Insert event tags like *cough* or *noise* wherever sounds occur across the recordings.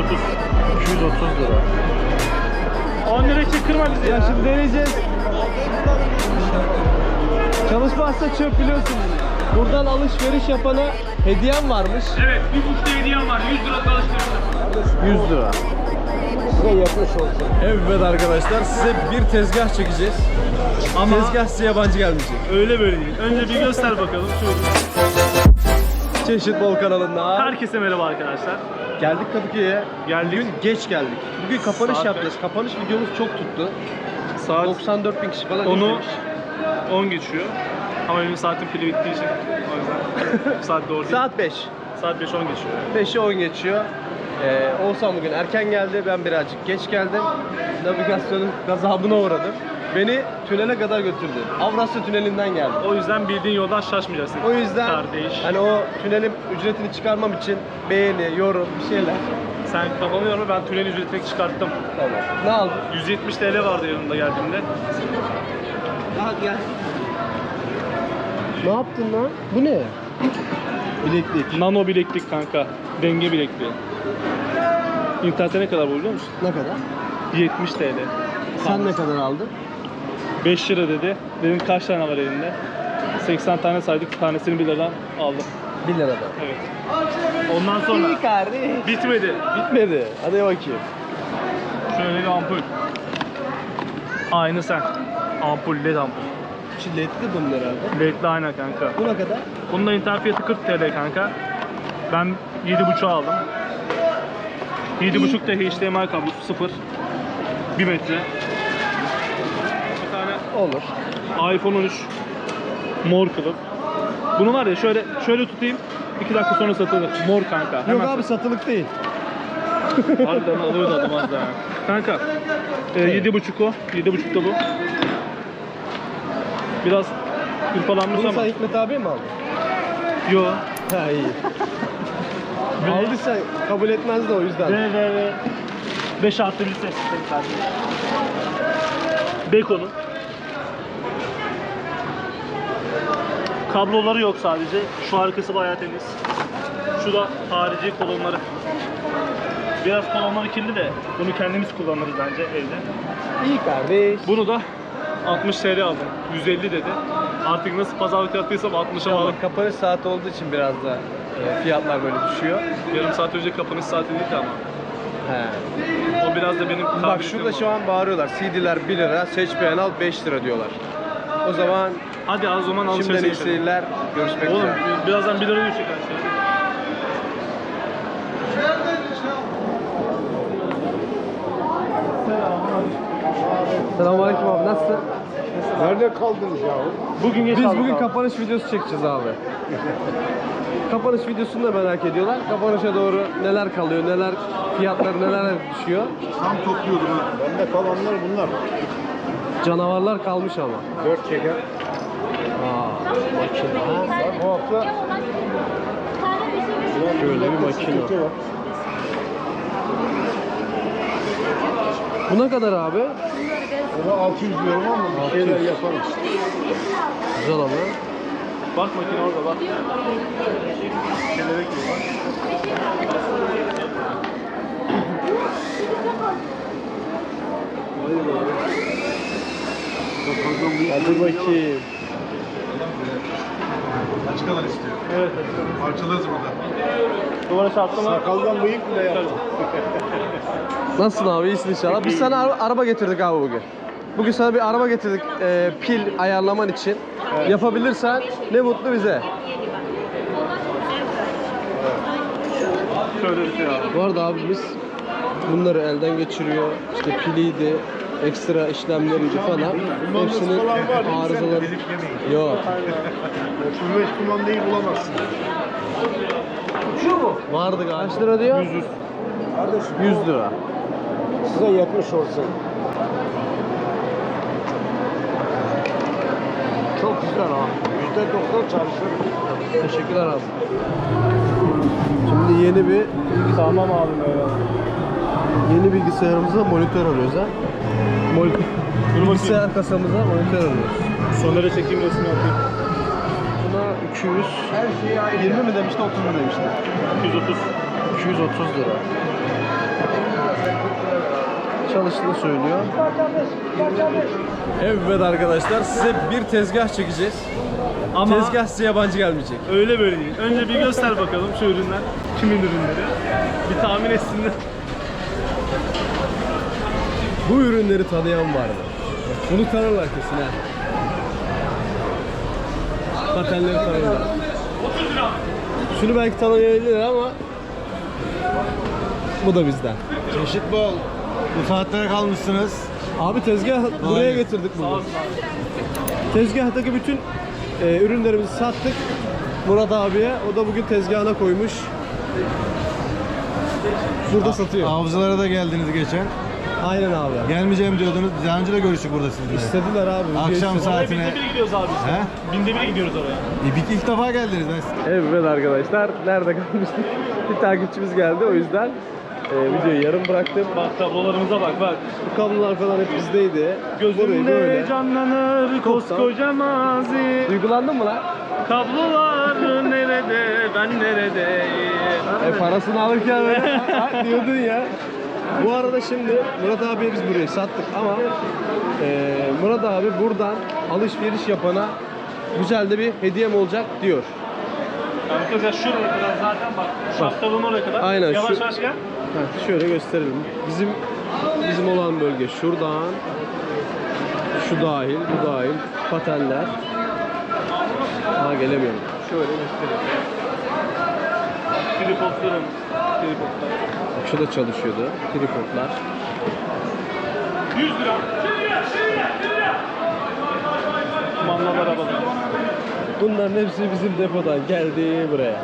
230. 230 lira. 10 lira için kırma bizi Ya ya. şimdi deneyeceğiz. Çalışmazsa çöp biliyorsun. Buradan alışveriş yapana hediyem varmış. Evet, bir buçuk hediyem var. 100 lira çalıştırıyorum. 100 lira. Size yapmış olsun. Evet arkadaşlar size bir tezgah çekeceğiz. Ama Tezgah size yabancı gelmeyecek. öyle böyle değil. Önce bir göster bakalım. Şöyle. Çeşit Bol kanalında. Herkese merhaba arkadaşlar. Geldik Kadıköy'e. Geldik. Bugün geç geldik. Bugün kapanış Saat yapacağız. Kapanış videomuz çok tuttu. Saat 94 bin kişi falan Onu izlemiş. 10 geçiyor. Ama benim saatim pili bittiği için o yüzden *laughs* saat doğru değil. Saat 5. Saat 5-10 geçiyor. 5'e 10 geçiyor. Ee, Oğuzhan bugün erken geldi. Ben birazcık geç geldim. Navigasyonun gazabına uğradım. Beni tünele kadar götürdü. Avrasya Tüneli'nden geldi. O yüzden bildiğin yoldan şaşmayacaksın. O yüzden Kardeş. hani o tünelin ücretini çıkarmam için beğeni, yorum, bir şeyler. Sen kafanı yorma ben tünel ücretini çıkarttım. Tamam. Ne aldın? 170 TL vardı yanımda geldiğimde. gel. Ne yaptın lan? Bu ne? Bileklik. Nano bileklik kanka. Denge bilekliği. İnternette ne kadar bu biliyor musun? Ne kadar? 70 TL. Sen ne kadar aldın? 5 lira dedi. Dedim kaç tane var elinde? 80 tane saydık. Tanesini 1 liradan aldım. 1 liradan. Evet. Ondan sonra İyi kardeş. bitmedi. Bitmedi. Hadi bakayım. Şöyle bir ampul. Aynı sen. Ampul, led ampul. Çilletli bunun herhalde. Ledli aynen kanka. Bu ne kadar? Bunun da internet fiyatı 40 TL kanka. Ben 7.5 aldım. 7.5 da HDMI kablosu 0. 1 metre. Olur. iPhone 13 mor kılıf. Bunu var ya şöyle şöyle tutayım. 2 dakika sonra satılır. Mor kanka. Yok Hemen abi satılık değil. *laughs* Harbiden alıyordu adam az daha. Kanka. E, 7.5 o. 7.5 da bu. Biraz hırpalanmış Bunu ama. sen Hikmet abiye mi aldın? Yo. Ha iyi. *laughs* Ve- Aldıysa kabul etmez de o yüzden. Ve ve ve 5 artı bir ses. Beko'nun. Kabloları yok sadece. Şu arkası bayağı temiz. Şu da harici kolonları. Biraz kolonları kirli de bunu kendimiz kullanırız bence evde. İyi kardeş. Bunu da 60 TL aldım. 150 dedi. Artık nasıl pazarlık yaptıysam 60'a aldım. Kapanış saati olduğu için biraz da e, fiyatlar böyle düşüyor. Yarım saat önce kapanış saati değildi ama. He. O biraz da benim Bak şurada var. şu an bağırıyorlar. CD'ler 1 lira, seç beğen al 5 lira diyorlar. O zaman Hadi az zaman alışverişe şimdiden iyi geçelim. seyirler. Görüşmek Oğlum üzere. birazdan 1 lira düşecek her şey. Selamünaleyküm abi nasılsın? Nerede kaldınız ya? Bugün geç Biz aldık bugün abi. kapanış videosu çekeceğiz abi. *laughs* kapanış videosunu da merak ediyorlar. Kapanışa doğru neler kalıyor, neler fiyatlar neler düşüyor. Tam topluyordum ha. Bende kalanlar bunlar. Canavarlar kalmış ama. Dört çeker. Makine. Bu hafta Şöyle bir makine. Bu ne kadar abi? Ona 600 diyorum ama bir şeyler 600. yaparız. Güzel ama. Bak makine orada bak. Kelebek gibi bak. Hadi bakayım. Kadar istiyor? Evet. Parçalarız burada. Duvara çarptım. Sakaldan bıyık bile yaptım. Nasılsın abi? İyisin inşallah. Biz sana ara- araba getirdik abi bugün. Bugün sana bir araba getirdik e, pil ayarlaman için. Yapabilirsen ne mutlu bize. Şöyle bir şey abi. Bu arada abimiz bunları elden geçiriyor. İşte piliydi, ekstra işlemleriydi falan. Bundan Hepsinin falan var arızaları... Yok. 35 kumandayı bulamazsın. Vardı galiba. Kaç lira diyor? 100 Kardeşim 100 lira. size yetmiş olsun. Çok güzel ha. Yüzde doksan çalışır. Teşekkürler abi. Şimdi yeni bir Tamam abim öyle. yeni bilgisayarımıza monitör alıyoruz ha. Mol. Dur bakayım. Bilgisayar kasamıza monitör alıyoruz. Sonlara çekeyim resmi yapayım. Buna 200 20 mi demişti 30 mu demişti? 230. 230 lira. çalıştığını söylüyor. Evet arkadaşlar size bir tezgah çekeceğiz. Ama Tezgah size yabancı gelmeyecek. öyle böyle değil. Önce bir göster bakalım şu ürünler. Kimin ürünleri? Bir tahmin etsinler. Bu ürünleri tanıyan vardı. Bunu tanırlar kesin ha. Patenleri tanırlar. Şunu belki tanıyabilirler ama bu da bizden. Çeşit bol. Bu saatlere kalmışsınız. Abi tezgah buraya getirdik bunu. Tezgahtaki bütün e, ürünlerimizi sattık. Murat abiye. O da bugün tezgahına koymuş. Burada satıyor. Avcılara da geldiniz geçen. Aynen abi. Gelmeyeceğim diyordunuz. Daha önce de görüştük burada sizinle. İstediler abi. Akşam Saatine- binde bir gidiyoruz abi işte. He? Binde bir gidiyoruz oraya. E, bir ilk defa geldiniz. Ben Evet arkadaşlar. Nerede kalmıştık? *laughs* Bir takipçimiz geldi. O yüzden e, videoyu yarım bıraktım. Bak tablolarımıza bak bak. Bu kablolar falan hep bizdeydi. Gözümde böyle. canlanır koskoca mazi. Duygulandın mı lan? Kablolar nerede, ben neredeyim? E parasını alırken *laughs* diyordun ya. Bu arada şimdi Murat abiye biz burayı sattık ama e, Murat abi buradan alışveriş yapana güzel de bir hediyem olacak diyor. Arkadaşlar şuraya kadar zaten bak. Şapkalın oraya kadar. Aynen, Yavaş şu- yavaş gel. Heh, şöyle gösterelim. Bizim bizim olan bölge şuradan şu dahil, bu dahil patenler. Aa gelemiyorum. Şöyle göstereyim. Tripodlarım. Tripodlar. Şu da çalışıyordu. Tripodlar. 100 lira. Kumandalı arabalar. Bunların hepsi bizim depodan geldi buraya.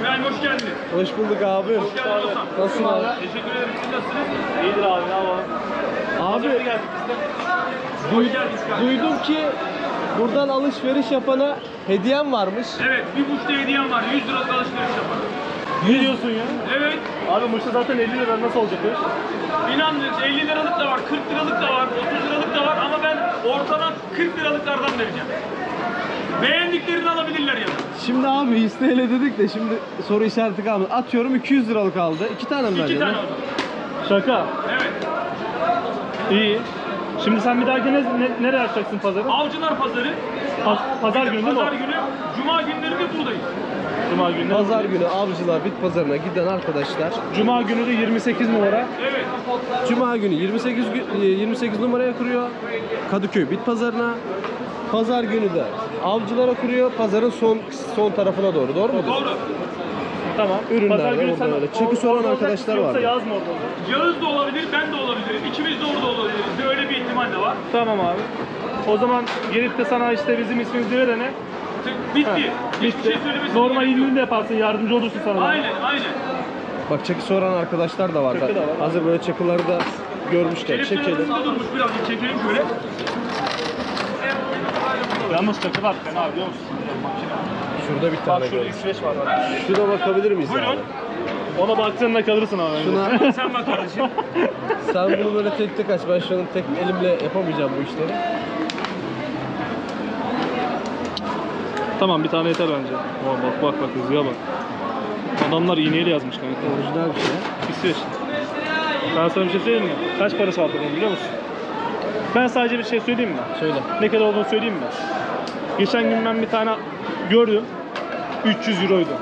İbrahim hoş geldin. Hoş bulduk abi. Hoş geldin Ozan. Nasılsın abi? Teşekkür ederim. Siz nasılsınız? İyidir abi ne yapalım. Abi Abi duy- Hoş geldiniz kardeşim. duydum ki buradan alışveriş yapana hediyem varmış. Evet, bir buçta hediyem var. 100 liralık alışveriş yaparım. Ne diyorsun ya? Evet, Abi Muş'ta zaten 50 lira nasıl olacak iş? inan 50 liralık da var, 40 liralık da var, 30 liralık da var ama ben ortadan 40 liralıklardan vereceğim. Beğendiklerini alabilirler ya. Şimdi abi 100 TL dedik de şimdi soru işareti kalmadı. Atıyorum 200 liralık aldı. İki tane mi İki verdin? tane oldu. Şaka. Evet. İyi. Şimdi sen bir dahaki ne, ne, nereye açacaksın pazarı? Avcılar Pazarı. Pa- pazar günü değil mi? Pazar günü, Cuma günleri de buradayız. Cuma günü. Pazar günü avcılar bit pazarına giden arkadaşlar Cuma günü de 28 numara. Evet. Cuma günü 28 gü- e, 28 numaraya kuruyor. Kadıköy bit pazarına. Pazar günü de avcılara kuruyor. Pazarın son son tarafına doğru. Doğru mudur? Doğru. Tamam. Ürünler günü orada sen öyle. Çeki or- soran orada arkadaşlar Yoksa var. mı orada olacak? Yağız da olabilir, ben de olabilirim. İkimiz de orada olabiliriz. Öyle bir ihtimal de var. Tamam abi. O zaman gelip de sana işte bizim ismimizi verene Bitti. Ha, bitti. şey Normal indirim de yaparsın, yardımcı olursun sana. da. Aynen, aynen. Bak çeki soran arkadaşlar da var. Çeki de var. Hazır böyle çakıları da görmüşken Telefon çekelim. arasında durmuş biraz çekelim şöyle. Yalnız çakı var fena biliyor musun? Şurada bir Bak tane şurada gördüm. X5 var bak. Şuna bakabilir miyiz Buyurun. abi? Ona baktığında kalırsın abi. Şuna *laughs* Sen bak kardeşim. sen bunu böyle tek tek aç. Ben şu an tek elimle yapamayacağım bu işleri. Tamam bir tane yeter bence. Aa, bak bak bak hızlıya bak. Adamlar iğneyle yazmış kanka. Orijinal bir şey. İsveç. Ben sana bir şey söyleyeyim mi? Kaç parası var bunun biliyor musun? Ben sadece bir şey söyleyeyim mi? Söyle. Ne kadar olduğunu söyleyeyim mi? Geçen gün ben bir tane gördüm. 300 euroydu.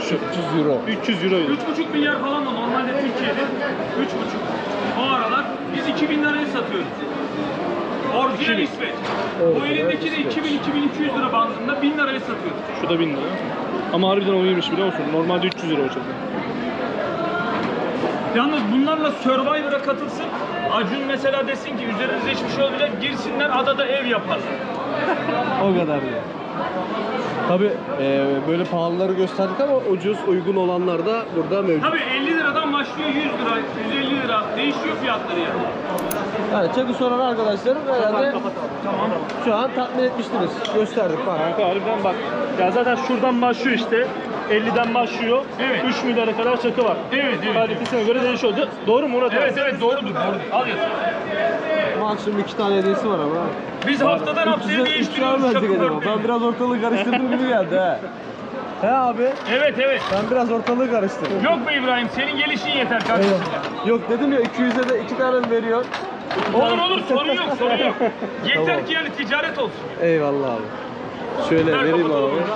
Şu 300 euro. 300 euroydu. 3,5 milyar falan da normalde Türkiye'de 3,5. O aralar biz 2000 liraya satıyoruz. Orijinal 2000. İsveç. Evet, Bu elindeki de İsveç. 2000-2200 lira bandında 1000 liraya satıyoruz. Şu da 1000 lira. Ama harbiden o iyiymiş biliyor musun? Normalde 300 euro o çakı. Yalnız bunlarla Survivor'a katılsın. Acun mesela desin ki üzerinize hiçbir şey olmayacak girsinler adada ev yaparlar. O kadar ya. Tabi böyle pahalıları gösterdik ama ucuz uygun olanlar da burada mevcut. Tabii 50 liradan başlıyor 100 lira, 150 lira değişiyor fiyatları yani. Yani çeki soran arkadaşlarım herhalde Tamam. şu an tatmin etmiştiniz. Gösterdik bak. Kanka harbiden bak. Ya zaten şuradan başlıyor işte. 50'den başlıyor. Evet. 3 milyara kadar çakı var. Evet, evet. Kalitesine göre değişiyor. Doğru mu Murat abi? Evet evet doğrudur doğrudur. Al yazın. Maksimum iki tane hediyesi var ama. Biz haftadan haftaya 300'e 3 lira değiştiriyoruz verecek çakı acaba. Ben biraz ortalığı karıştırdım gibi geldi he. *laughs* He abi. Evet evet. Ben biraz ortalığı karıştırdım. Yok be İbrahim senin gelişin yeter kardeşim. Eyvah. Yok dedim ya 200'e de 2 tane veriyor? Olur olur sorun yok sorun yok. *laughs* Yeter Tamam. ki yani ticaret olsun. Eyvallah abi. Şöyle Ver vereyim kapatalım abi. burada.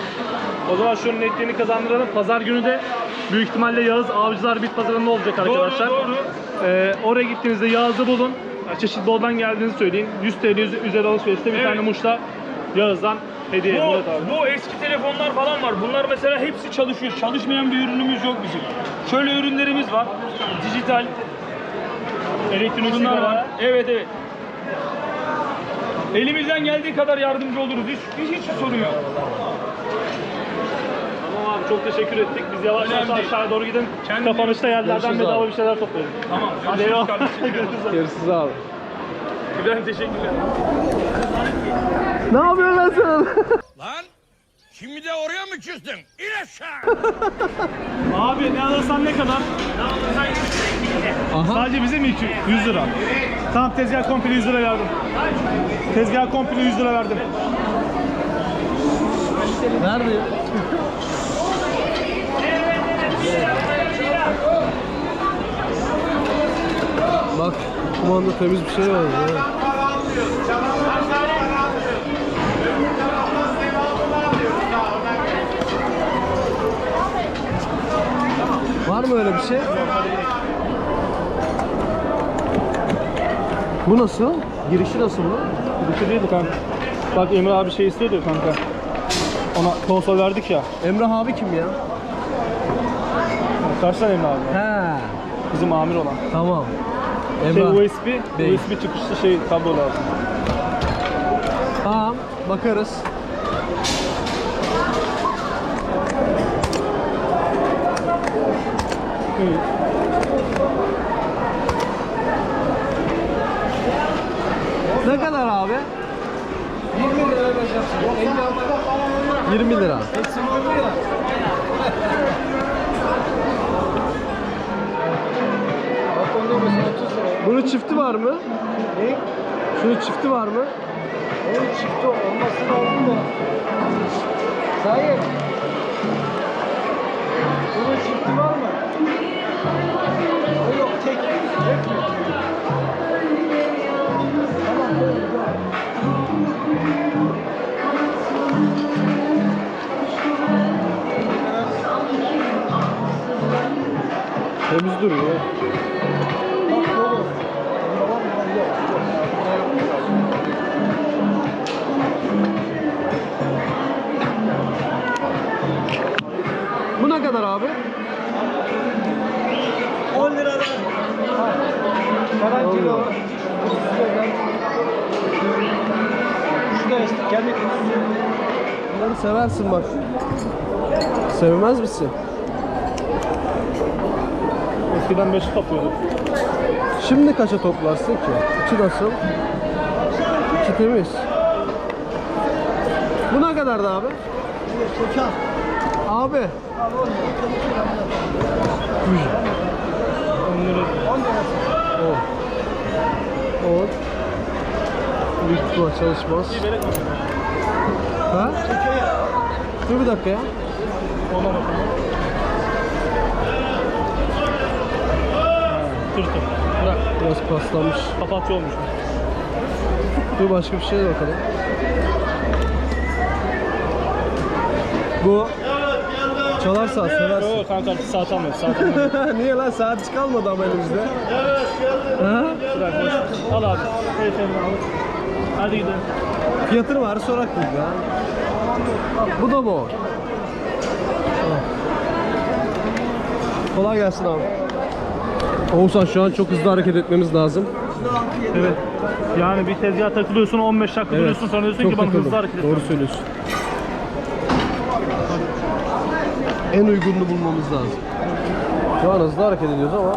O zaman şunun netliğini kazandıralım. Pazar günü de büyük ihtimalle Yağız Avcılar Bit Pazarı'nda olacak arkadaşlar. Doğru doğru. Ee, oraya gittiğinizde Yağız'ı bulun. Çeşitli boldan geldiğinizi söyleyin. 100 TL üz- üzeri alışverişte bir Evet. tane muşla Yağız'dan hediye. Bu, Murat abi. bu eski telefonlar falan var. Bunlar mesela hepsi çalışıyor. Çalışmayan bir ürünümüz yok bizim. Şöyle ürünlerimiz var. Dijital. Elektronik Bunlar var. Evet evet. Elimizden geldiği kadar yardımcı oluruz. Hiç, hiç sorun yok. Tamam abi çok teşekkür ettik. Biz yavaş yavaş Önemli aşağıya doğru gidin. Kendine- Kapanışta yerlerden Görüşürüz bedava abi. bir şeyler toplayalım. Tamam. Hadi Görüşürüz eyvallah. kardeşim. *laughs* Görüşürüz abi. İbrahim teşekkürler. Ne yapıyorsun lan sen? Lan şimdi de oraya mı küstün? İn aşağı! *laughs* Abi ne alırsan ne kadar? Aha. Sadece bize mi 200 100 lira? Tamam tezgah komple 100 lira verdim. Tezgah komple 100 lira verdim. Nerede? Bak kumanda temiz bir şey var ya. Var mı öyle bir şey? Bu nasıl? Girişi nasıl bu? Şey değildi kanka. Bak Emre abi şey istiyordu ya kanka. Ona konsol verdik ya. Emrah abi kim ya? Tane Emre abi? He, Bizim amir olan. tamam. Şey Emrah. USB, Bey. USB çıkışlı şey kablo lazım. Tamam, bakarız. Ne kadar abi? 20 lira 20 lira. Bunun çifti var mı? Ne? Şunun çifti var mı? Onun çifti olması lazım da. Hayır. Bunun çifti var mı? Yok tek. Tek mi? Tamam böyle. Temiz duruyor. 10 lira. Karan kilo. Şu da işte kendi Bunları seversin bak. Sevmez misin? Eskiden 5 topluyorduk. Şimdi kaça toplarsın ki? İçi nasıl? İçi temiz. Bu ne kadardı abi? Abi. 10 lira. 10. 10. Büyük ihtimal çalışmaz. Ha? Dur bir dakika ya. Tır tır. Bırak. Biraz paslanmış. Papatya olmuş. Dur başka bir şeye de bakalım. Bu çalar saat seversin. Yok kanka saat almıyoruz. Saat almıyoruz. *laughs* Niye lan saat hiç kalmadı ama elimizde. Ha? Bırak boş. Al abi. Telefonunu al. Hadi gidelim. Fiyatını var sorak biz ya. Bu da bu. Al. Kolay gelsin abi. Oğuzhan şu an çok hızlı hareket etmemiz lazım. Evet. Yani bir tezgaha takılıyorsun 15 dakika duruyorsun sonra diyorsun ki bana hızlı hareket et. Doğru söylüyorsun. En uygununu bulmamız lazım. Şu an hızlı hareket ediyoruz ama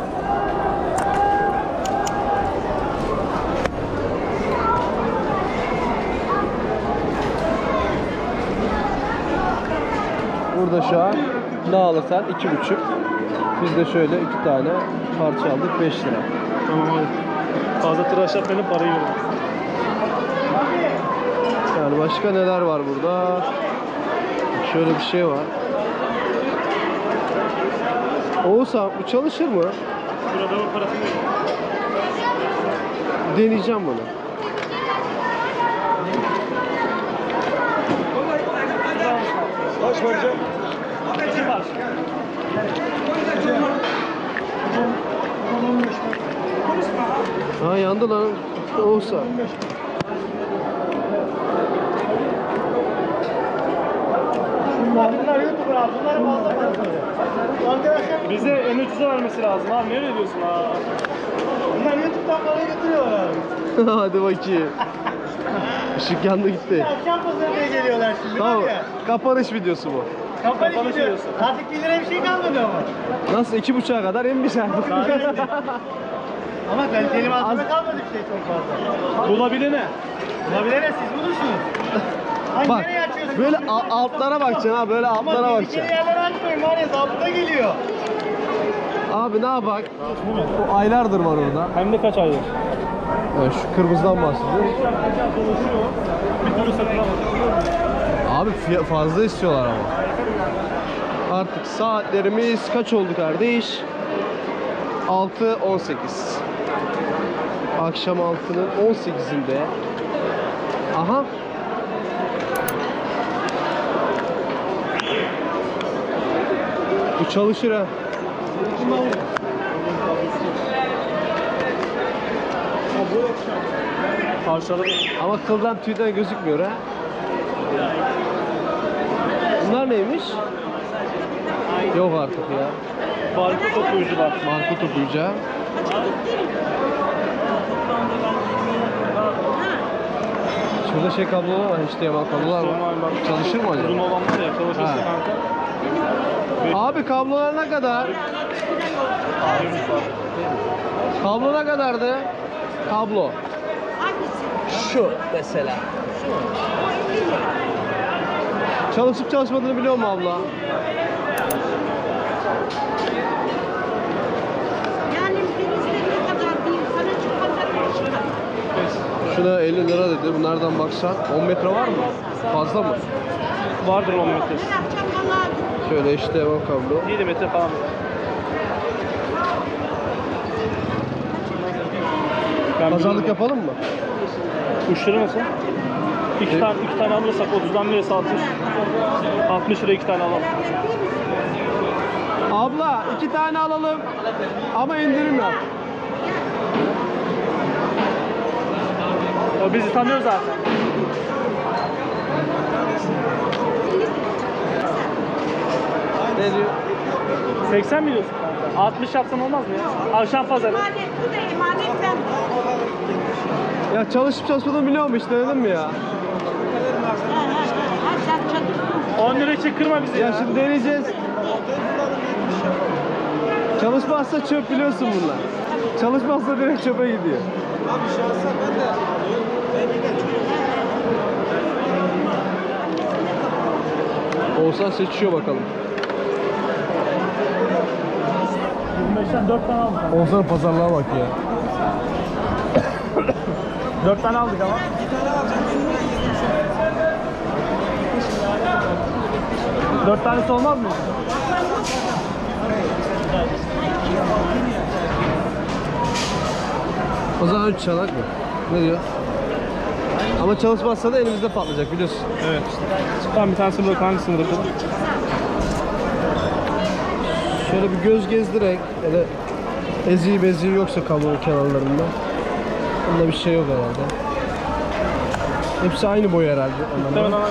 Burada şu an ne alırsan iki buçuk. Biz de şöyle iki tane parça aldık 5 lira. Tamam hadi. Fazla tıraş yapmayalım parayı verelim. Yani başka neler var burada? Şöyle bir şey var. Oğuzhan bu çalışır mı? Burada bu parasını veriyorum. Deneyeceğim bunu. Kaç parça? İki parça. Ha yandı lan. Oğuzhan. Bunlar YouTuber abi. Bunlar fazla Bize en ucuza vermesi lazım abi. Ne öyle diyorsun ha? Bunlar YouTube'dan para götürüyorlar abi. *laughs* Hadi bakayım. Işık yandı gitti. Akşam pazarına geliyorlar şimdi Tamam. var ya. Kapanış videosu bu. Kapanış Kapanış gidiyor. diyorsun. Artık 1 lira bir şey kalmadı ama. Nasıl iki buçuğa kadar inmiş artık. Ama kaliteli malzeme kalmadı bir şey çok fazla. Bulabilene. Olabilir siz bulursunuz. Hangi Bak nereye açıyorsunuz? böyle altlara bakacaksın ha böyle altlara bakacaksın. Açmayın var ya zabıta geliyor. Abi ne yapak? O aylardır var orada. Hem de kaç aydır? Evet, şu kırmızıdan almadım. Abi fazla istiyorlar ama. Artık saatlerimiz kaç oldu kardeş? 6.18 Akşam 6'nın 18'inde Aha Bu çalışır ha. Parçaları Ama kıldan tüyden gözükmüyor ha. Bunlar neymiş? Yok artık ya. barkod okuyucular. Markot okuyacağım. Şurada şey kablolar var, HDMI kablolar var. Çalışır mı Uzun acaba? olan var ya çalışırsa Ha. kanka. Abi kablolar ne kadar? Kablo ne kadardı? Kablo. Şu mesela. Çalışıp çalışmadığını biliyor mu abla? Yani bir istediği kadar değil. Sana çıkacak şey. Şuna 50 lira dedi. Bunlardan baksan 10 metre var mı? Fazla mı? Vardır 10 metre. Şöyle HDMI kablo. 7 metre falan. Ben Pazarlık yapalım mı? Uçları nasıl? İki E- tane, iki tane alırsak 30'dan birisi 60. 60 lira iki tane alalım. Abla iki tane alalım ama indirim yap. O bizi tanıyor zaten. Ne diyor? 80 mi diyorsun kanka? 60 yapsan olmaz mı ya? Akşam pazarı. Emanet bu da emanet ben. Ya çalışıp çalışmadığını biliyor mu hiç denedin mi ya? Ha, ha, ha, sen çatırdın. 10 lira çek kırma bizi ya. Ya şimdi deneyeceğiz. Çalışmazsa çöp biliyorsun bunlar. Çalışmazsa direkt çöpe gidiyor. Oğuzhan seçiyor bakalım. 25'ten 4 tane aldık. Oğuzhan'ın pazarlığa bak ya. 4 tane aldık ama. Dört tanesi olmaz mı? O zaman 3 çalak mı? Ne diyor? Ama çalışmazsa da elimizde patlayacak biliyorsun. Evet. Tamam bir tanesini bırak hangisini bırakalım? Şöyle bir göz gezdirek ya da eziği beziği yoksa kablonun kenarlarında. Bunda bir şey yok herhalde. Hepsi aynı boy herhalde. Onların. aynı.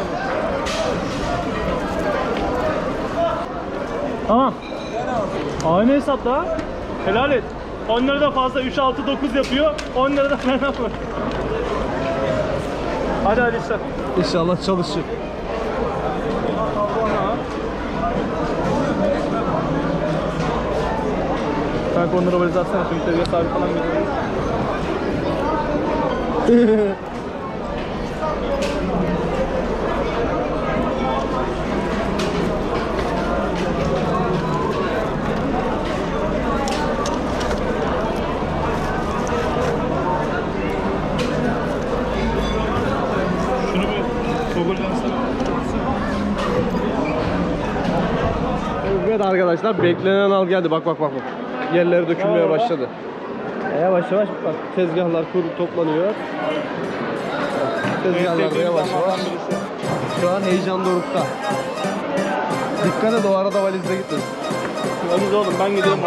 Tamam. Aynı hesap da. Helal et. 10 lira da fazla 3 6 9 yapıyor. 10 lira da fena mı? Hadi hadi işte. İnşallah çalışır. Onları böyle zaten şimdi tezgah sahibi falan sana. Evet arkadaşlar. arkadaşlar. Beklenen al geldi. Bak bak bak. bak. Yerlere dökülmeye başladı. E, yavaş yavaş bak tezgahlar kur toplanıyor. Tezgahlar da yavaş yavaş. Şu an heyecan dorukta. Dikkat et o arada valizde gitmesin. Valiz oğlum ben gidiyorum.